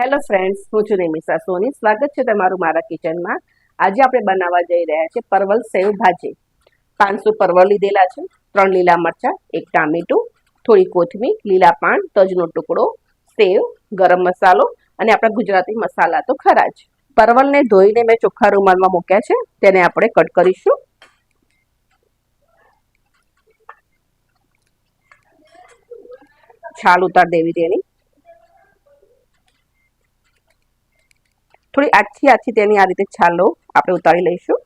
Hello friends હું છું નિમિષા સોની. સ્વાગત છે તમારું મારા કિચનમાં. આજે આપણે બનાવવા જઈ રહ્યા છે પરવલ સેવ ભાજી. પાંચસો પરવલ લીધેલા છે. ત્રણ લીલા મરચાં, એક ટામેટું, થોડી કોથમીર, લીલા પાન, તજનો ટુકડો, સેવ, ગરમ મસાલો અને આપણા ગુજરાતી મસાલા તો ખરા જ. પરવલને ધોઈને મેં ચોખ્ખા રૂમાલમાં મૂક્યા છે. તેને આપણે કટ કરીશું. છાલ ઉતાર દેવી તેની. થોડી આછી આછી તેની આ રીતે છાલો આપણે ઉતારી લઈશું.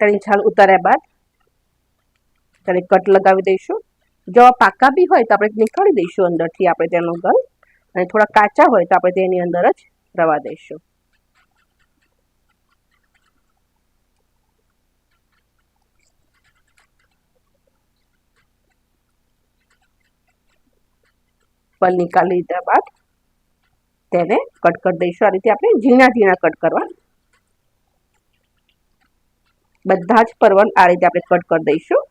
તેની છાલ ઉતાર્યા બાદ તેને કટ લગાવી દઈશું. જો પાકા બી હોય તો આપણે નીકાળી દઈશું અંદરથી આપણે તેનું ગલ અને થોડા કાચા હોય તો આપણે તેની અંદર જ રવા દઈશું. પલ નીકાળી લીધા બાદ તેને કટ કરી દઈશું. આ રીતે આપણે ઝીણા ઝીણા કટ કરવા. બધા જ પરવન આ રીતે આપણે કટ કરી દઈશું.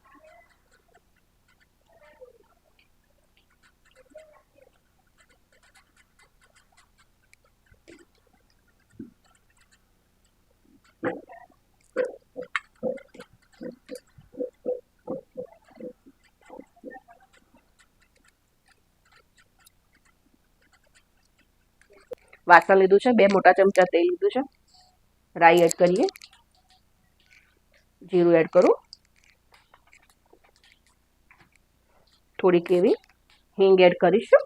વાસણ લીધું છે, બે મોટા ચમચા તેલ લીધું છે. રાઈ એડ કરીએ. જીરું એડ કરું. થોડીક એવી હિંગ એડ કરીશું.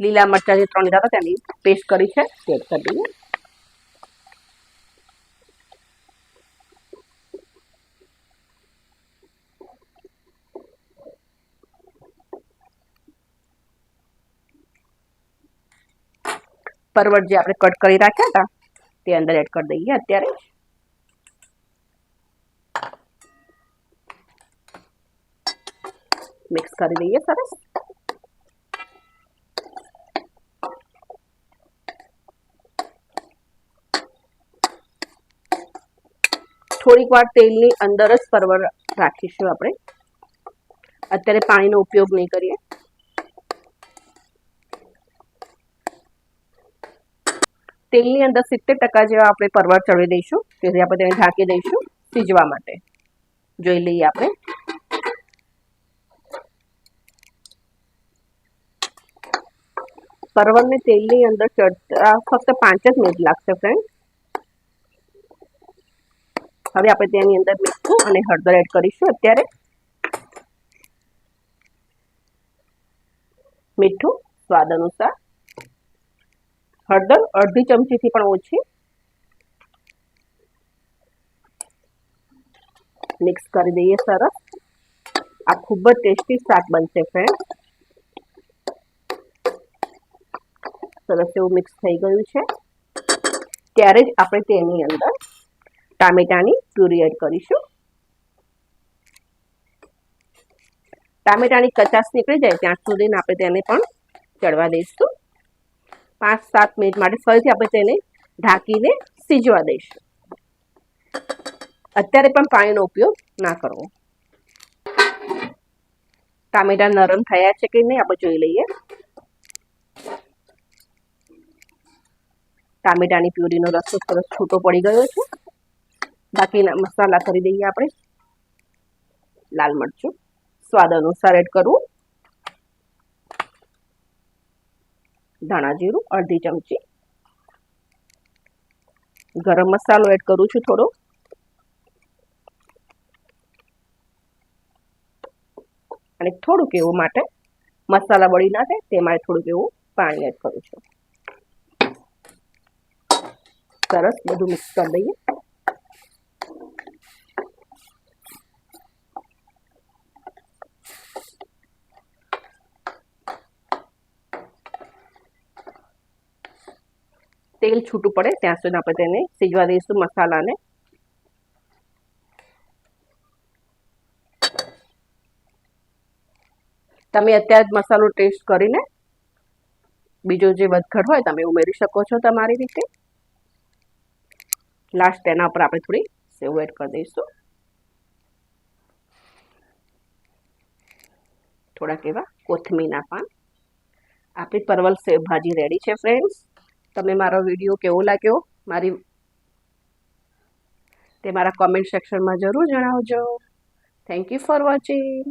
લીલા મરચાં જે ત્રણ લીધા હતા તેની પેસ્ટ કરી છે તે એડ કરી દઈએ. પરવળ જે આપણે કટ કરી રાખ્યા હતા, તે અંદર એડ કરી દઈએ અત્યારે. મિક્સ કરી દઈએ સરસ. થોડીક વાર તેલની અંદર જ પરવળ રાખીશું આપણે. અત્યારે પાણીનો ઉપયોગ નહીં કરીએ. તેલની અંદર સિત્તેર ટકા જેવા આપણે પરવળ ચડી દઈશું તેથી આપણે તેને ઢાંકી દઈશું સીજવા માટે. જોઈ લઈએ આપણે. પરવળને તેલની અંદર ચડતા ફક્ત પાંચ જ મિનિટ લાગશે ફ્રેન્ડ હવે આપણે તેની અંદર મીઠું અને હળદર એડ કરીશું અત્યારે. મીઠું સ્વાદ અનુસાર. હળદર, અડધી ચમચીથી પણ ઓછી મિક્સ કરી દઈએ સરસ. આ ખૂબ જ ટેસ્ટી શાક બનશે ફ્રેન્ડ સરસ એવું મિક્સ થઈ ગયું છે. ત્યારે જ આપણે તેની અંદર ટામેટાની પ્યુરી એડ કરીશું. ટામેટાની કચાશ નીકળી જાય ત્યાં સુધી આપણે તેને પણ ચડવા દઈશું. પાંચ સાત મિનિટ માટે ફરીથી આપણે તેને ઢાંકીને સીજવા દઈશું. અત્યારે પણ પાણીનો ઉપયોગ ના કરવો. ટામેટા નરમ થયા છે કે નહીં, આપણે જોઈ લઈએ. ટામેટાની પ્યુરીનો રસ્તો સરસ છૂટો પડી ગયો છે. બાકીના મસાલા કરી દઈએ આપણે. લાલ મરચું. સ્વાદ અનુસાર એડ કરવું. ધાણા જીરું, અડધી ચમચી. ગરમ મસાલો એડ કરું છું થોડો. અને થોડુંક એવું માટે મસાલા બળી ના થાય તે માટે થોડુંક એવું પાણી એડ કરું છું. સરસ બધું મિક્સ કરી દઈએ. તેલ છૂટું પડે, ત્યાં સુધી આપણે તેને સીજવા દઈશું મસાલાને. તમે અત્યારે જ મસાલો ટેસ્ટ કરીને બીજો જે વધઘટ હોય, તમે ઉમેરી શકો છો તમારી રીતે. લાસ્ટ તેના ઉપર આપણે થોડી સેવ એડ કરી દઈશું. થોડાક એવા કોથમીના પાન. આપણી પરવલ સેવ ભાજી રેડી છે ફ્રેન્ડ્સ તમે મારો વીડિયો કેવો લાગ્યો, મારી તે મારા કોમેન્ટ સેક્શનમાં જરૂર જણાવજો. Thank you for watching